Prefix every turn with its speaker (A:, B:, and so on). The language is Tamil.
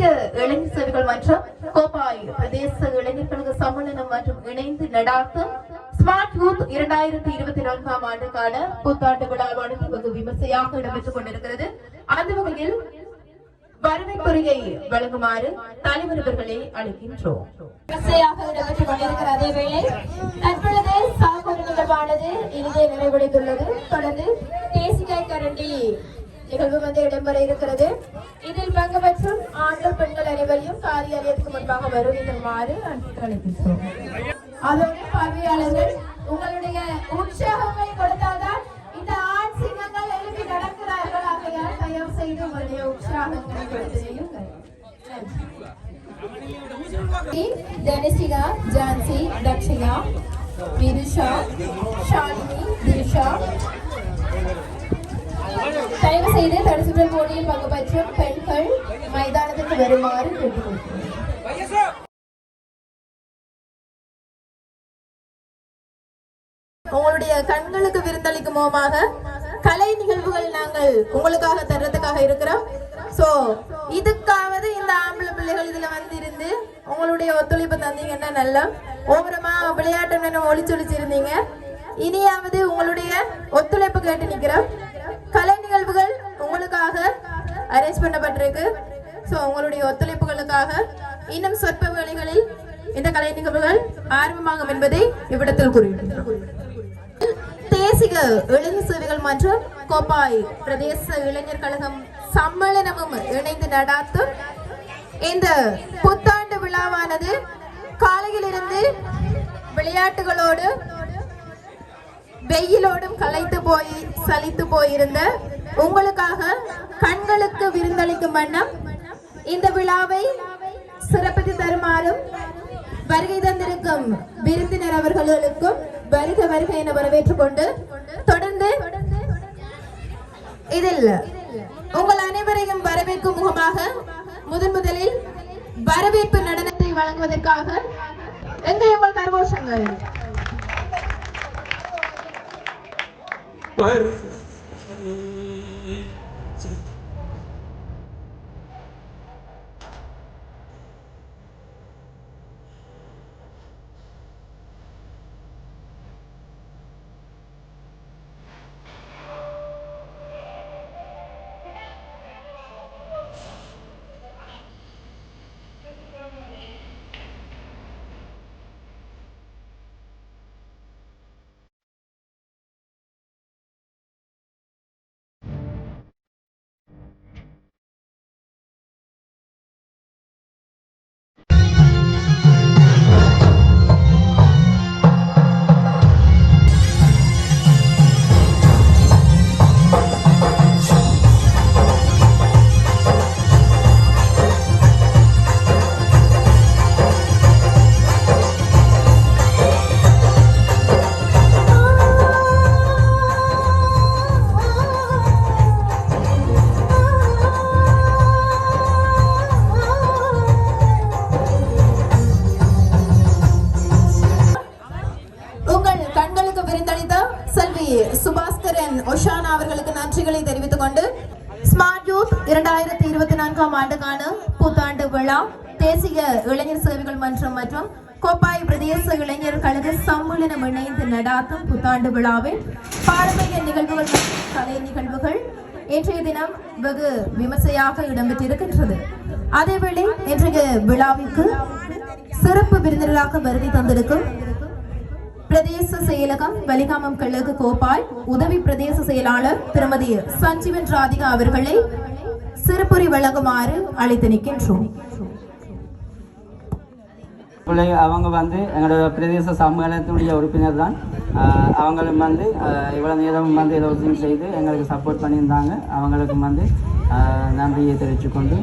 A: தேசிக இளைஞர் சேவைகள் மற்றும் கோபாய் பிரதேச இளைஞர் கழக சம்மேளனம் மற்றும் இணைந்து நடாத்தும் ஸ்மார்ட் யூத் இரண்டாயிரத்தி இருபத்தி நான்காம் ஆண்டுக்கான புத்தாண்டு விழாவானது வெகு விமர்சையாக இடம்பெற்றுக் கொண்டிருக்கிறது. அந்த வகையில் வரவேற்புரையை வழங்குமாறு தலைவர் அவர்களை அழைக்கின்றோம்.
B: விமர்சையாக இடம்பெற்றுக் கொண்டிருக்கிற அதே வேளை தற்பொழுது சாகுபடி நிகழ்வானது இனிதே நிறைவடைந்துள்ளது. தொடர்ந்து தேசிய கரண்டி நிகழ்வு வந்து இடம்பெற இருக்கிறது. இதில் பங்குபற்றும் ஆண்கள் பெண்கள் அனைவரையும் காரியாலயத்துக்கு முன்பாக வருகின்றமாறு அழைக்கிறோம் அதோடு பார்வையாளர்கள் உங்களுடைய உற்சாகங்களை கொடுத்தால்தான் இந்த ஆண் சிங்கங்கள் எழுப்பி நடக்கிறார்கள். ஆகையால் தயவு செய்து உங்களுடைய உற்சாகங்களை கொடுத்து செய்யுங்கள் ஜான்சி தக்ஷிகா விருஷா ஷாலினி திரிஷா. தயவு செய்து தடுசுற்றல் போட்டியில் பங்கு பெண்கள் மைதானத்துக்கு வருமாறு கேட்டுக்கொள்கிறேன் உங்களுடைய கண்களுக்கு விருந்தளிக்கும் முகமாக கலை நிகழ்வுகள் நாங்கள் உங்களுக்காக தர்றதுக்காக இருக்கிறோம். சோ இதுக்காவது இந்த ஆம்பளை பிள்ளைகள் இதுல வந்து இருந்து உங்களுடைய ஒத்துழைப்பு தந்தீங்கன்னா நல்லா ஓவரமா விளையாட்டு ஒளிச்சொலிச்சிருந்தீங்க. இனியாவது உங்களுடைய ஒத்துழைப்பு கேட்டு நிக்கிறோம். அரேஞ்ச் பண்ணப்பட்டிருக்கு. ஸோ உங்களுடைய ஒத்துழைப்புகளுக்காக இன்னும் சொற்ப வேளைகளில் இந்த கலை நிகழ்வுகள் ஆரம்பமாகும் என்பதை இவ்விடத்தில் கூறுகின்றோம் தேசிக இளைஞர் சேவைகள் மற்றும் கோப்பாய் பிரதேச இளைஞர் கழகம் சம்மேளனமும் இணைந்து நடாத்தும் இந்த புத்தாண்டு விழாவானது காலையிலிருந்து விளையாட்டுகளோடு வெயிலோடும் களைத்து போய் சலித்து போயிருந்த உங்களுக்காக விருந்தளிக்கும் வண்ணம் இந்த விழாவை சிறப்பித்து தருமாறும் வருகை தந்திருக்கும் விருந்தினர் அவர்களுக்கும் வருக வருக என வரவேற்றுக் கொண்டு தொடர்ந்து இதில் உங்கள் அனைவரையும் வரவேற்கும் முகமாக முதன் முதலில் வரவேற்பு நடனத்தை வழங்குவதற்காக எங்கே உங்கள் கரகோஷங்கள்? உங்கள் சுபாஸ்கரன் ஒஷானா அவர்களுக்கு நன்றிகளை தெரிவித்துக் கொண்டு ஸ்மார்ட் யூத் இரண்டாயிரத்தி இருபத்தி நான்காம் ஆண்டுக்கான புத்தாண்டு விழா தேசிய இளைஞர் சேவைகள் மன்றம் மற்றும் கோப்பாய் பிரதேச இளைஞர் கழக சம்மேளனம் இணைந்து நடாத்தும் புத்தாண்டு விழாவில் பாரம்பரிய நிகழ்வுகள் மற்றும் கலை நிகழ்வுகள் இன்றைய தினம் வெகு விமர்சையாக இடம்பெற்றிருக்கின்றது. அதேவேளை இன்றைய விழாவிற்கு சிறப்பு விருந்தினராக வருகை தந்திருக்கும் பிரதேச செயலகம் வலிகாமம் கிழக்கு கோபால் உதவி பிரதேச செயலாளர் திருமதி சஞ்சீவன் ராதிகா அவர்களை சிறப்புரை வழங்குமாறு அழைத்து நிற்கின்றோம்.
C: அவங்க வந்து எங்களோட பிரதேச சம்மேளனத்தினுடைய உறுப்பினர் தான். ஆஹ் அவங்களும் வந்து இவ்வளோ இவ்வளவு நேரம் வந்து உதவி செய்து எங்களுக்கு சப்போர்ட் பண்ணியிருந்தாங்க. அவங்களுக்கும் வந்து ஆஹ் நன்றியை தெரிவித்துக்கொண்டு